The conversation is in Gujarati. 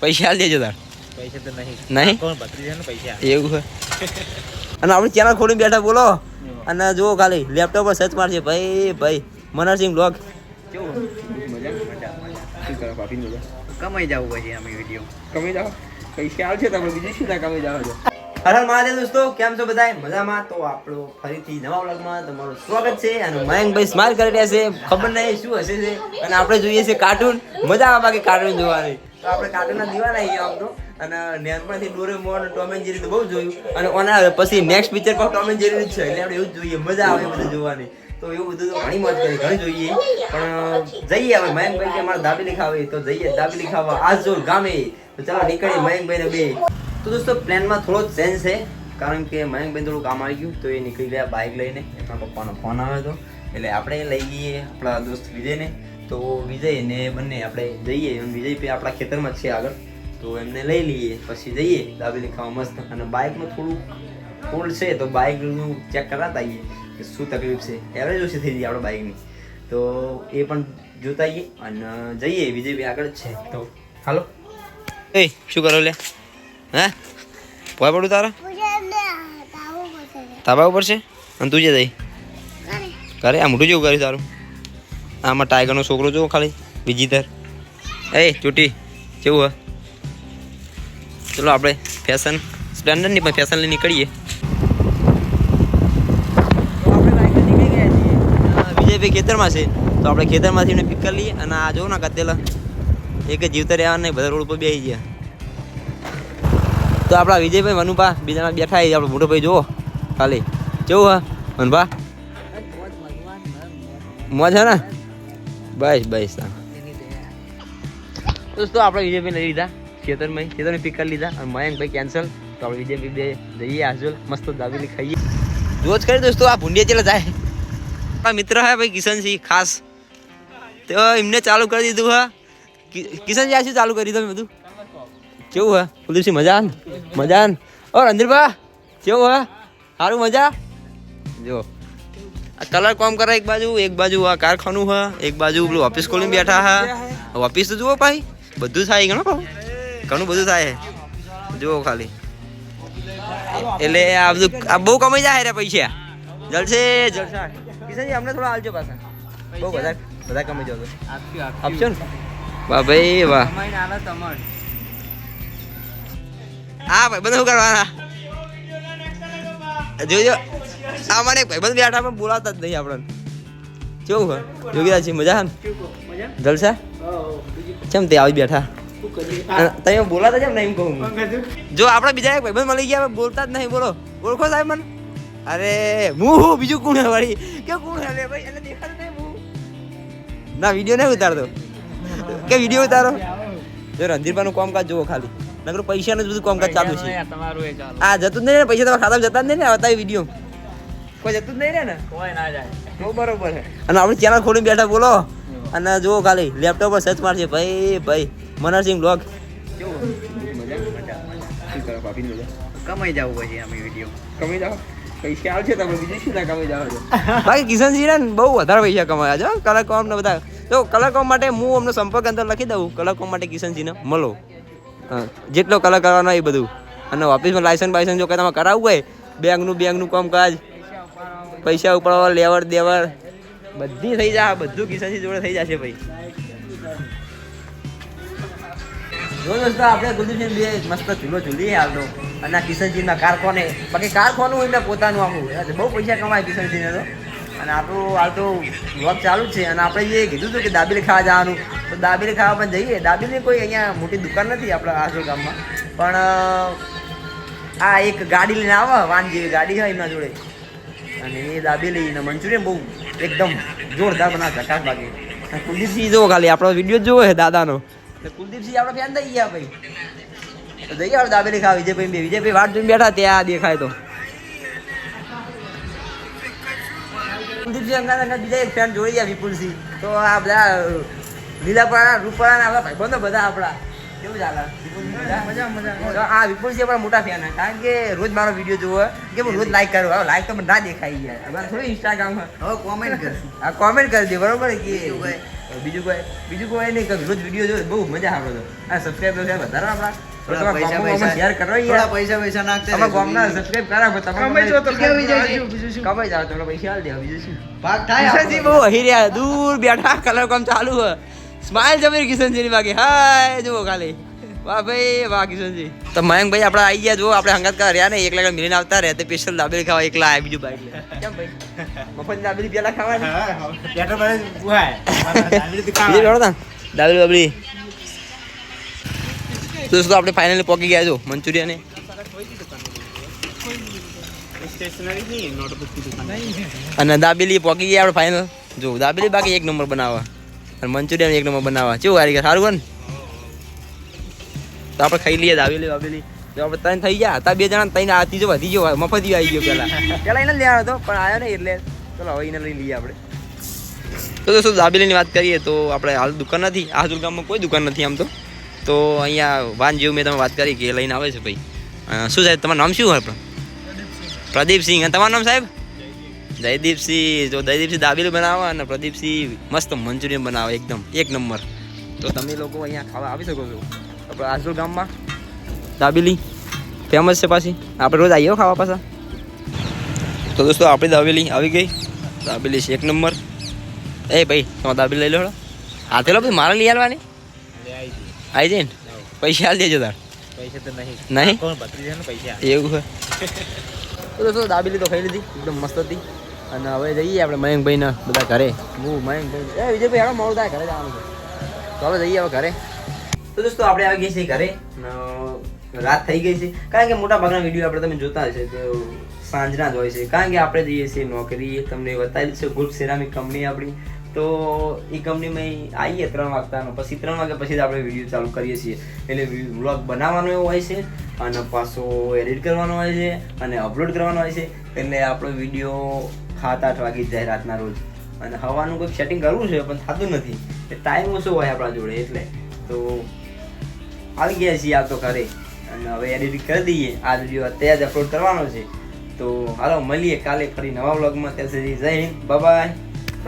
પૈસા દેજો તાર. પૈસા તો નહીં. નહીં? કોણ ભત્રીજા ને પૈસા? એવું હોય. અને આપણે ચેનલ ખોલી બેઠા બોલો. અને જુઓ ખાલી લેપટોપ પર સર્ચ મારશે. ભાઈ ભાઈ મનરસિંહ બ્લોગ મજા કમાઈ જવું પછી અમે વીડિયો પૈસા આવશે તમે બીજું છો? હર મહાદેવ દોસ્તો કેમ છો બધા મજામાં? તો આપણો ફરીથી નવા વ્લોગમાં તમારું સ્વાગત છે. અને મયંકભાઈ સ્માઇલ કરી રહ્યા છે. ખબર નહીં શું હશે છે. અને આપણે જોઈએ છે કાર્ટૂન મજા આવે બાકી કાર્ટૂન જોવાની. તો આપણે કાર્ટૂનના દીવાના છીએ આમ તો. અને નેનપણથી ડોરેમોન ટોમ એન્ડ જેરી તો બહુ જોયું. અને ઓના પછી નેક્સ્ટ પિક્ચર પણ ટોમ એન્ડ જેરી જ છે. એટલે આપણે એવું જોઈએ. મજા આવે બધું જોવાની. તો એવું બધું તો ઘણી મોજ કરી, ઘણી જોઈએ. પણ જઈએ હવે. મયંકભાઈ કે મારે દાબેલી ખાવી. તો જઈએ દાબેલી ખાવા. આજ જો ગામે. તો ચાલો નીકળીએ મયંકભાઈ ને બે. તો દોસ્તો, પ્લાનમાં થોડો ચેન્જ છે. કારણ કે મયંકભાઈ થોડું કામ આવી ગયું. તો એ નીકળી ગયા બાઇક લઈને. એમના પપ્પાનો ફોન આવ્યો હતો. એટલે આપણે લઈ ગઈએ આપણા દોસ્ત વિજયને. તો વિજય ને બંને આપણે જઈએ વિજય ભાઈ આપણા ખેતરમાં જ છે આગળ. તો એમને લઈ લઈએ પછી જઈએ. દાબેલી ખાવા મસ્ત. અને બાઇકમાં થોડું ફોલ્ડ છે તો બાઇકનું ચેક કરાતા આવીએ કે શું તકલીફ છે. એવરેજ ઓછી થઈ ગઈ આપણે બાઇકની તો એ પણ જોતા આવીએ અને જઈએ. વિજય ભાઈ આગળ છે. તો હાલો. એ શું કરો લે? હે? પોય પડું તારા? તાબા ઉપર છે. અને તું જે જઈ? ઘરે. આ મોટું જેવું કર્યું તારું? આમાં ટાઈગરનો છોકરો જોવો ખાલી બીજી તર એ ચૂંટી કેવું હ? ચલો આપણે ફેશન સ્પ્લેન્ડરની પણ ફેશન લઈ નીકળીએ. વિજયભાઈ ખેતરમાં છે તો આપણે ખેતરમાંથી એમને પિક કરી લઈએ અને આ જોવો ને કદેલા એક જીવતા રહેવા નહીં બધા રોડ ઉપર બેસી ગયા. તો આપણા વિજયભાઈ મનુભા બીજા બેઠા આવી આપણો મોટો ભાઈ જુઓ ખાલી. કેવું હા મનભા? મોજ ને? બસ બસ દોસ્તો, આપણે વિજયભાઈ લઈ લીધા. ખેતરમાં ખેતરમાં પિક કરી લીધા. અને મયંકભાઈ કેન્સલ તો આપણે વિજયભાઈ બે જઈએ આજોલ મસ્ત દાબેલી ખાઈએ. રોજ કરી દોસ્તો, આ ભૂંડિયા ચેલા જાય. આપણા મિત્ર હે ભાઈ, કિશનસિંહ, ખાસ. તો એમને ચાલુ કરી દીધું, હા. કિશનજી આ શું ચાલુ કરી દીધું બધું? કેવું, હે? કુલદીપસિંહ, મજા મજા ઓ રંધીરભા કેવું, હે? સારું મજા? જો. આ કલર કોમ કરે એક બાજુ એક બાજુ આ કારખાનું હે એક બાજુ પેલું ઓફિસ ખોલીને બેઠા હા. ઓફિસ તો જુઓ ભાઈ બધું થાય ઘણું ભાઈ ઘણું બધું થાય. જુઓ ખાલી. એટલે આ બધું આ બહુ કમાઈ જાય રે પૈસા. જલસે જલસા. કિશનજી અમને થોડા હાલજો પાછા. બહુ બધા બધા કમાઈ જાવ આપશો ને. વાહ ભાઈ વાહ. હા ભાઈ બધું કરવાના? જોજો આ મને ભાઈ બધું બેઠા પણ બોલાતા જ નહીં આપણને. કેવું હે? યોગીરાજી મજા હે જલસા? કેમ તે આવી બેઠા? તમે બોલાતા કેમ નહીં એમ કહું જો આપણે બીજા એક ભાઈબંધ મળી ગયા બોલતા જ નહીં બોલો. ઓળખો સાહેબ મને? અરે હું હું? બીજું કોણ હે વાળી? કે કોણ હે? લે ભાઈ એટલે દેખાતું નહીં હું. ના વિડિયો નહીં ઉતારતો. કે વિડિયો ઉતારો? જો રંધીરભાઈનું કામકાજ જુઓ ખાલી. નકર પૈસાનું જ બધું કામકાજ ચાલુ છે. આ જતું જ નહીં ને પૈસા તમારા ખાતામાં જતા જ નહીં ને આવતા વીડિયો કોઈ જતું જ નહીં રે ને? કોઈ ના જાય. તો બરોબર છે. અને આપણે ચેનલ ખોલીને બેઠા બોલો. અને જુઓ ખાલી લેપટોપ પર સર્ચ મારશે ભાઈ ભાઈ મનરસિંહ બ્લોગ કમાઈ જાવ પછી અમે વીડિયો કમાઈ જાવ પૈસા આવશે તમે બીજું શું ના કમી જાઓ બાકી કિશનસિંહ ને બહુ વધારે પૈસા કમાયા છે હો. કલર કોમ ને બધા. તો કલાકોમ માટે હું અમને સંપર્ક અંદર લખી દઉં. કલાકોમ માટે કિશનસિંહને મળો. હા, જેટલો કલર કરવાનો એ બધું. અને ઓફિસમાં લાયસન્સ બાયસન્સ જો કંઈ તમે કરાવવું હોય બેંકનું બેંકનું કામકાજ પૈસા ઉપાડવા, લેવડ દેવડ. બધી થઈ જાય બધું કિશનસિંહ જોડે થઈ જશે ભાઈ. જો દોસ્તો, આપણે ગુલદીપસિંહ બે મસ્ત ચૂલો ચૂલી હાલતો અને આ કિશનસિંહના કારખાને બાકી કારખાનું એમને પોતાનું આખું? બહુ પૈસા કમાય કિશનસિંહને તો. અને આપણું હાલ તો વ્લોગ ચાલુ છે. અને આપણે જે કીધું હતું કે દાબેલી ખાવા જવાનું. તો દાબેલી ખાવા પણ જઈએ. દાબેલી કોઈ અહીંયા મોટી દુકાન નથી આપણા આસોલ ગામમાં. પણ આ એક ગાડી લઈને આવે વાન જેવી ગાડી હોય એમના જોડે. અને એ દાબેલી ને મંચુરિયન બહુ એકદમ જોરદાર બના ઝકાસ બાકી. અને કુલદીપસિંહ જોવો ખાલી આપણો વીડિયો જોવો છે દાદાનો. કુલદીપસિંહ આપણે ફેન થઈ ગયા ભાઈ. તો જઈએ આપણે દાબેલી ખાવા વિજયભાઈ બે વિજયભાઈ વાટ જોઈને બેઠા ત્યાં દેખાય તો. કુલદીપસિંહ અંગાત અંગાત બીજા એક ફેન જોઈ ગયા વિપુલસિંહ. તો આ બધા લીલાપરા રૂપરા આપણા ભાઈબંધો બધા આપણા. કેવું ચાલે? મજા મજા આ વિપુલસિંહ આપણા મોટા ફેન કારણ કે રોજ મારો વીડિયો જોવો કે હું રોજ લાઈક કરું હવે લાઈક તો મને ના દેખાય યાર અમારે થોડી ઇન્સ્ટાગ્રામ હવે કોમેન્ટ કરશું. આ કોમેન્ટ કરી દે બરોબર? કે બીજું કોઈ? બીજું કોઈ? નહીં કે રોજ વીડિયો જો બહુ મજા આવે તો આ સબસ્ક્રાઇબર છે આપણા. પૈસા પૈસા શેર કરો થોડા યાર પૈસા પૈસા નાખતે. સબસ્ક્રાઇબ કરાવો કમાઈ પૈસા આલી દેવા બીજું શું? ભાગ થાય બહુ હસી રહ્યા દૂર બેઠા કલર કામ ચાલુ હે. સ્માઇલ જમીર કિશનજી ની બાકી હાય જુઓ ખાલી. વાહ ભાઈ વાહ કિશનજી તો મયંકભાઈ આપણે આવી ગયા જો આપણે હંગાત કરવા રહ્યા ને એકલા મિલીને આવતા રહ્યા તે સ્પેશિયલ દાબેલી ખાવા એકલા આવી બીજું બાઈક લે કેમ ભાઈ? મફત દાબેલી પેલા ખાવા બીજી બેઠો ઉહાય. દાબેલી બાબેલી. તો દોસ્તો આપણે ફાઇનલી પહોંચી ગયા છો મંચુરિયા ને અને દાબેલી પહોંચી ગયા આપણે ફાઇનલ જો દાબેલી બાકી એક નંબર બનાવવા. અને મંચુરિયન એક નંબર બનાવવા. કેવું ગયા સારું બન તો આપણે ખાઈ લઈએ દાબેલી દાબેલી જો આપણે ત્રણ થઈ ગયા. હતા બે જણા ત્રણ આ ત્રીજો વધી ગયો મફતી આવી ગયો પેલા. પેલા એને લેવાનો હતો પણ આવ્યો નહીં એટલે. ચલો હવે એને લઈ લઈએ આપણે. તો દોસ્તો દાબેલીની વાત કરીએ તો આપણે હાલ દુકાન નથી. આ ગામમાં કોઈ દુકાન નથી આમ તો. તો અહીંયા વાન જેવું મેં તમે વાત કરી કે લઈને આવે છે ભાઈ. શું સાહેબ તમારું નામ શું હોય પ્રદીપસિંહ. અને તમારું નામ સાહેબ? જયદીપસિંહ જો જયદીપસિંહ દાબેલી બનાવે અને પ્રદીપસિંહ મસ્ત મંચુરિયન બનાવે એકદમ એક નંબર. તો તમે લોકો અહીંયા ખાવા આવી શકો છો. આપણે આજુલ ગામમાં દાબેલી ફેમસ છે પાછી. આપણે રોજ આવીએ ખાવા પાછા. તો દોસ્તો આપણી દાબેલી આવી ગઈ. દાબેલી છે એક નંબર. એ ભાઈ તમે દાબેલી લઈ લો. હાથે લો ભાઈ મારે લઈ આવવાની આવી જઈને. પૈસા આવી દેજો તાર. પૈસા તો નહીં. નહીં? એવું હોય તો દોસ્તો દાબેલી તો ખાઈ લીધી. એકદમ મસ્ત હતી. અને હવે જઈએ આપણે મયંકભાઈ ને બધા ઘરે. હું મયંકભાઈ એ વિજયભાઈ, હાલો, મોડું થાય, ઘરે જવાનું છે. ચાલો જઈએ હવે ઘરે. તો દોસ્તો, આપણે આવી ગયા છીએ ઘરે. રાત થઈ ગઈ છે. કારણ કે મોટા ભાગના વીડિયો આપણે તમે જોતા હશે, તો સાંજના જ હોય છે. કારણ કે આપણે જઈએ છીએ નોકરી, તમને બતાવી છે ગ્રુપ સેરામિક કંપની આપણી. તો એ કંપનીમાં આવીએ ત્રણ વાગતાનો. પછી ત્રણ વાગ્યા પછી આપણે વીડિયો ચાલુ કરીએ છીએ. એટલે વ્લોગ બનાવવાનો એવો હોય છે, અને પાછો એડિટ કરવાનો હોય છે, અને અપલોડ કરવાનો હોય છે. એટલે આપણો વીડિયો સાત આઠ વાગી જાય રાતના રોજ. અને હવાનું કોઈક સેટિંગ કરવું છે પણ થતું નથી. એ ટાઈમ ઓછો હોય આપણા જોડે એટલે. તો આવી ગયા છીએ આ તો ઘરે. અને હવે એડિટ કરી દઈએ. આ વીડિયો અત્યારે જ અપલોડ કરવાનો છે. તો હાલો, મળીએ કાલે ફરી નવા વ્લોગમાં ત્યાં સુધી જય હિન્દ. બાય